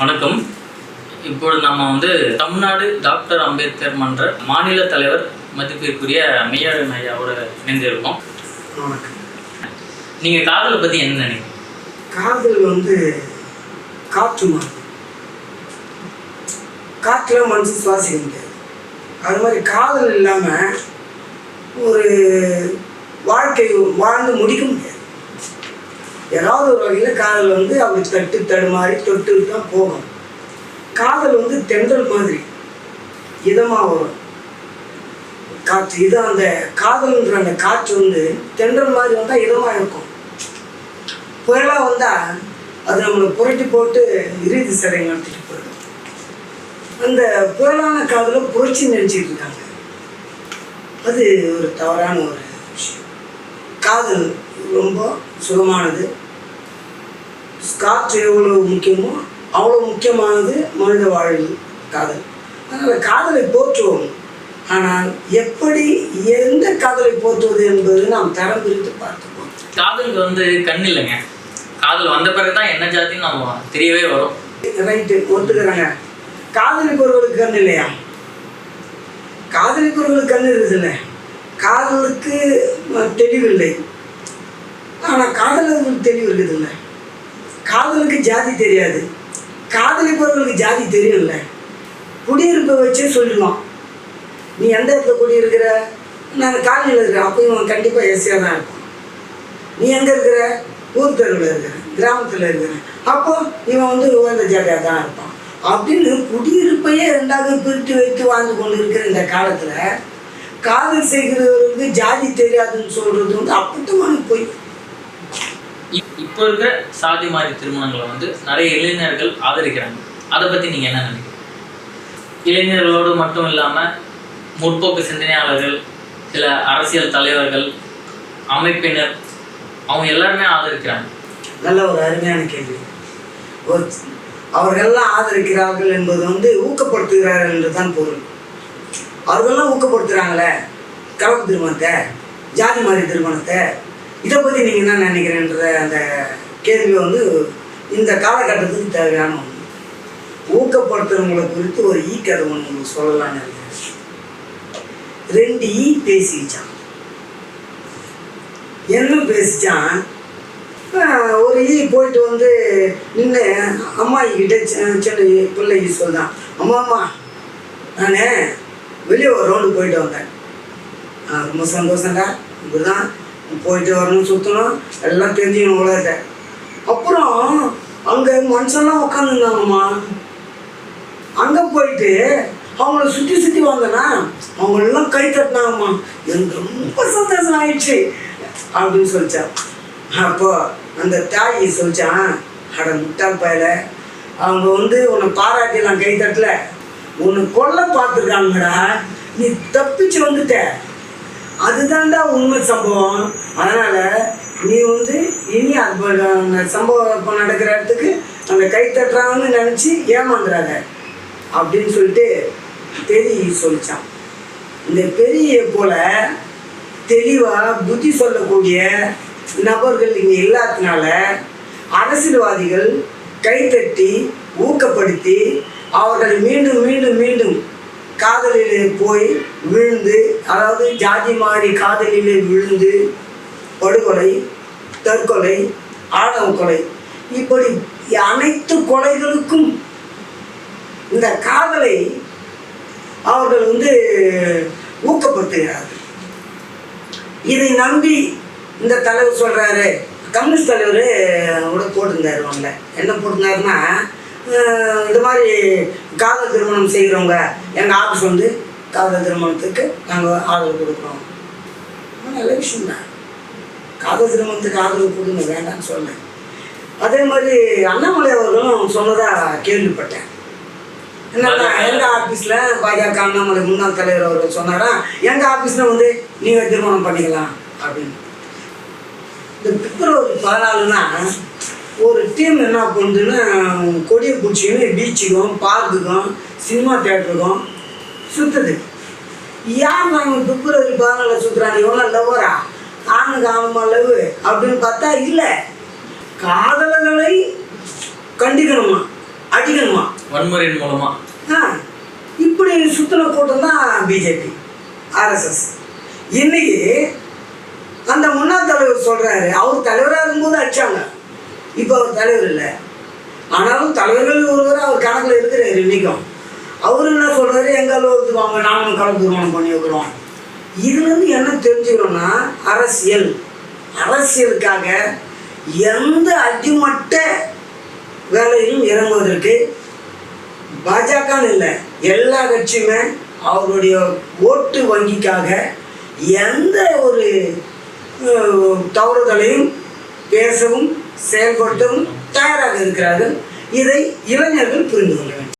வணக்கம். இப்பொழுது நம்ம வந்து தமிழ்நாடு டாக்டர் அம்பேத்கர் மன்ற மாநில தலைவர் மதிப்பிற்குரிய மெய்யாளன் ஐயாவோட இணைந்திருக்கோம். வணக்கம். நீங்கள் காதலை பற்றி என்ன நினைக்கிறீங்க? காதல் வந்து காற்று மாதிரி. காற்றுல மனுஷன் சுவாசிக்க முடியாது அது மாதிரி காதல் இல்லாமல் ஒரு வாழ்க்கை வாழ்ந்து முடிக்க முடியாது ஏதாவது ஒரு வகையில் காதல் வந்து அப்படி தட்டு தடுமாறி தொட்டு தான் போகும். காதல் வந்து தென்றல் மாதிரி இதமாக வரும். காற்று இது அந்த காதல்ன்ற அந்த காற்று வந்து தென்றல் மாதிரி வந்தால் இதமாக இருக்கும். புயலாக வந்தால் அது நம்மளை புரட்டி போட்டு இறுதி சிறை நடத்திட்டு போயிடும். அந்த புயலான காதலை புரட்சி நினச்சிட்டு இருக்காங்க. அது ஒரு தவறான ஒரு காதல் ரொம்ப சுகமானது. காற்று எவ்வளோ முக்கியமோ அவ்வளோ முக்கியமானது மனித வாழ்வில் காதல். அதனால் காதலை போற்றுவோம். ஆனால் எப்படி எந்த காதலை போற்றுவது என்பது நாம் தரம் பிரித்து பார்த்துப்போம். காதலுக்கு வந்து கண் இல்லைங்க. காதல் வந்த பிறகு தான் என்ன ஜாதின்னு நம்ம தெரியவே வரும். ரைட்டு ஒத்துக்கிறாங்க. காதலிப்பவர்களுக்கு கண் இல்லையா? காதலிப்பவர்களுக்கு கண் இருக்குதுல்ல. காதலுக்கு தெளிவில்லை. ஆனால் காதலுக்கு தெளிவு இருக்குதுல்ல காதலுக்கு ஜாதி தெரியாது. காதலிப்பவர்களுக்கு ஜாதி தெரியும்ல. குடியிருப்பை வச்சே சொல்லிடலாம். நீ எந்த இடத்துல குடியிருக்கிற? நான் காலனியில் இருக்கிறேன். அப்போ இவன் கண்டிப்பாக எஸ்சியாக தான் இருப்பான். நீ எங்கே இருக்கிற? ஊர் தெருவில் இருக்கிற கிராமத்தில் இருக்கிற அப்போ இவன் வந்து உயர்ந்த ஜாதியாக தான் இருப்பான். அப்படின்னு குடியிருப்பையே ரெண்டாவது பிரித்து வைத்து வாழ்ந்து கொண்டு இருக்கிற இந்த காலத்தில் காதல் செய்கிறவர்களுக்கு ஜாதி தெரியாதுன்னு சொல்கிறது வந்து அப்பட்டமான பொய். இப்- இப்போ இருக்கிற சாதி மாறி திருமணங்களை வந்து நிறைய இளைஞர்கள் ஆதரிக்கிறாங்க. அதை பற்றி நீங்கள் என்ன நினைக்கிறீங்க? இளைஞர்களோடு மட்டும் இல்லாமல் முற்போக்கு சிந்தனையாளர்கள் சில அரசியல் தலைவர்கள் அமைப்பினர் அவங்க எல்லாருமே ஆதரிக்கிறாங்க. நல்ல ஒரு அருமையான கேள்வி. ஒரு அவர்களெல்லாம் ஆதரிக்கிறார்கள் என்பது வந்து ஊக்கப்படுத்துகிறார்கள் என்று தான் பொருள். அவர்கள்லாம் ஊக்கப்படுத்துகிறாங்களே கலப்பு திருமணத்தை ஜாதி மாதிரி திருமணத்தை. இதை பற்றி நீங்கள் என்ன நினைக்கிறேன்ற அந்த கேள்வி வந்து இந்த காலகட்டத்துக்கு தேவையான ஒன்று ஊக்கப்படுத்துகிறவங்களை குறித்து ஒரு ஈ கதை ஒன்று உங்களுக்கு சொல்லலாம்னு இருக்கிறேன் ரெண்டு ஈ பேசிச்சான் என்ன பேசிச்சான் ஒரு ஈ போயிட்டு வந்து நின்று அம்மா கிட்ட சின்ன பிள்ளை அம்மா அம்மா நான் வெளியே ஒரு ரோடு போயிட்டு வந்தேன். ரொம்ப ரொம்ப இப்படி தான் போயிட்டு வரணும் சுற்றணும் எல்லாம் தெரிஞ்சுக்கணும் உலகத்தை அப்புறம் அங்கே மனுஷன்லாம் உட்காந்துருந்தாங்கம்மா அங்கே போயிட்டு அவங்கள சுற்றி சுற்றி வந்தனா அவங்களெல்லாம் கை தட்டினாங்கம்மா. எனக்கு ரொம்ப சந்தோஷம் ஆயிடுச்சு அப்படின்னு சொல்லிச்சான். அப்போ அந்த தாய் சொல்லிச்சான் அட முட்டாள் பயல. அவங்க வந்து உன்னை பாராட்டி நான் கை தட்டல. உன்னை கொல்ல பார்த்துருக்காங்கடா. நீ தப்பிச்சு வந்துட்ட. அதுதான்டா உண்மை சம்பவம். அதனால் நீ வந்து இனி அது அந்த சம்பவம் இப்போ நடக்கிற இடத்துக்கு அந்த கை தட்டுறாங்கன்னு நினச்சி ஏமாந்துடாத அப்படின்னு சொல்லிட்டு தெரிய சொல்லிச்சான். இந்த பெரிய போல தெளிவாக புத்தி சொல்லக்கூடிய நபர்கள் இங்கே இல்லாததுனால அரசியல்வாதிகள் கைத்தட்டி ஊக்கப்படுத்தி அவர்கள் மீண்டும் மீண்டும் மீண்டும் காதலிலே போய் விழுந்து அதாவது ஜாதி மாறி காதலிலே விழுந்து படுகொலை தற்கொலை ஆணவ கொலை இப்படி அனைத்து கொலைகளுக்கும் இந்த காதலை அவர்கள் வந்து ஊக்கப்படுத்துகிறார்கள். இதை நம்பி இந்த தலைவர் சொல்கிறாரு கம்யூனிஸ்ட் தலைவர் கூட போட்டிருந்தாரு அவங்கள என்ன போட்டிருந்தாருன்னா இது மாதிரி காதல் திருமணம் செய்கிறவங்க எங்கள் ஆஃபீஸ் வந்து காதல் திருமணத்துக்கு நாங்கள் ஆதரவு கொடுக்குறோம். நல்ல விஷயம் தான். காதல் திருமணத்துக்கு ஆதரவு கொடுங்க வேண்டாம்னு சொன்னேன். அதே மாதிரி அண்ணாமலை அவர்களும் சொன்னதாக கேள்விப்பட்டேன். என்னன்னா எங்கள் ஆஃபீஸில் பாஜக அண்ணாமலை முன்னாள் தலைவர் அவர்கள் சொன்னாரா எங்கள் ஆஃபீஸில் வந்து நீங்கள் திருமணம் பண்ணிக்கலாம் அப்படின்னு. இந்த பிப்ரவரி பதினாலுனா ஒரு டீம் என்ன பண்ணுதுன்னா கொடியை பிடிச்சின்னு பீச்சுக்கும் பார்க்குக்கும் சினிமா தேட்டருக்கும் சுற்றுது யார் நாங்கள் பிப்ரவரி பதினாலில் சுற்றுறாங்க இவங்க லவ்வரா ஆணுக்கு ஆணுமா லவ் அப்படின்னு பார்த்தா இல்லை. காதலர்களை கண்டிக்கணுமா? அடிக்கணுமா? வன்முறையின் மூலமா. ஆ. இப்படி சுத்தின கூட்டம் தான் பிஜேபி ஆர்எஸ்எஸ் இன்னைக்கு அந்த முன்னாள் தலைவர் சொல்றாரு அவர் தலைவராக இருக்கும்போது அடிச்சாங்க. இப்போ அவர் தலைவர் இல்லை. ஆனாலும் தலைவர்கள் ஒருவர் அவர் கணக்கில் இருக்கிறார் இன்னைக்கும். அவர் என்ன சொல்கிறாரு எங்கள் அளவுக்கு வாங்க நாங்களும் கலந்து திருமணம் பண்ணி வைக்கிறோம். இதுலேருந்து என்ன தெரிஞ்சுக்கணும்னா அரசியல். அரசியலுக்காக எந்த அடிமட்ட வேலையிலும் இறங்குவதற்கு பாஜகன்னு இல்லை எல்லா கட்சியுமே அவருடைய ஓட்டு வங்கிக்காக எந்த ஒரு தவறுதலையும் பேசவும் செயல்படுத்தவும் தயாராக இருக்கிறார்கள். இதை இளைஞர்கள் புரிந்து கொள்ள வேண்டும்.